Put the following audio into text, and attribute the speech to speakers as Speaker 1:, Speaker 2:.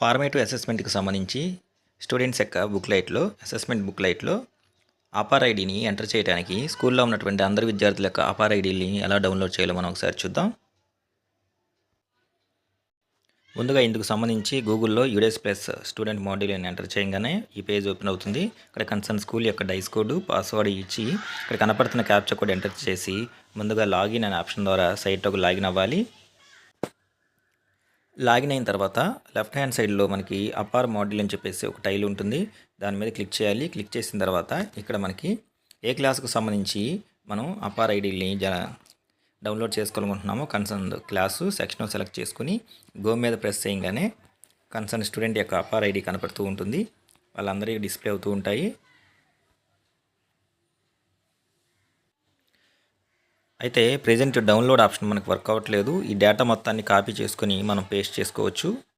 Speaker 1: Formative అసెస్మెంట్కి సంబంధించి students యొక్క బుక్లైట్లో assessment బుక్లైట్లో ఆపార్ ఐడిని ఎంటర్ చేయడానికి స్కూల్లో ఉన్నటువంటి అందరి విద్యార్థుల యొక్క ఆపార్ ఐడీని ఎలా డౌన్లోడ్ చేయాలో మనం ఒకసారి చూద్దాం. ముందుగా ఇందుకు సంబంధించి గూగుల్లో యూడెస్ ప్లస్ స్టూడెంట్ మాడ్యూల్ అని ఎంటర్ చేయగానే ఈ పేజ్ ఓపెన్ అవుతుంది. ఇక్కడ కన్సర్న్ స్కూల్ యొక్క డైస్ కోడ్ పాస్వర్డ్ ఇచ్చి ఇక్కడ కనపడుతున్న క్యాప్చర్ కోడ్ ఎంటర్ చేసి ముందుగా లాగిన్ అనే ఆప్షన్ ద్వారా సైట్లోకి లాగిన్ అవ్వాలి. లాగిన్ అయిన తర్వాత లెఫ్ట్ హ్యాండ్ సైడ్లో మనకి అపార్ మోడల్ అని చెప్పేసి ఒక టైల్ ఉంటుంది. దాని మీద క్లిక్ చేయాలి. క్లిక్ చేసిన తర్వాత ఇక్కడ మనకి ఏ క్లాస్కు సంబంధించి మనం అప్పర్ ఐడీని జ డౌన్లోడ్ చేసుకోవాలనుకుంటున్నామో కన్సర్న్ క్లాసు సెక్షన్ సెలెక్ట్ చేసుకుని గో మీద ప్రెస్ చేయగానే కన్సర్న్ స్టూడెంట్ యొక్క అపార్ ఐడి కనపడుతూ ఉంటుంది. వాళ్ళందరికీ డిస్ప్లే అవుతూ ఉంటాయి. అయితే ప్రజెంట్ డౌన్లోడ్ ఆప్షన్ మనకు వర్క్ అవ్వట్లేదు. ఈ డేటా మొత్తాన్ని కాపీ చేసుకొని మనం పేస్ట్ చేసుకోవచ్చు.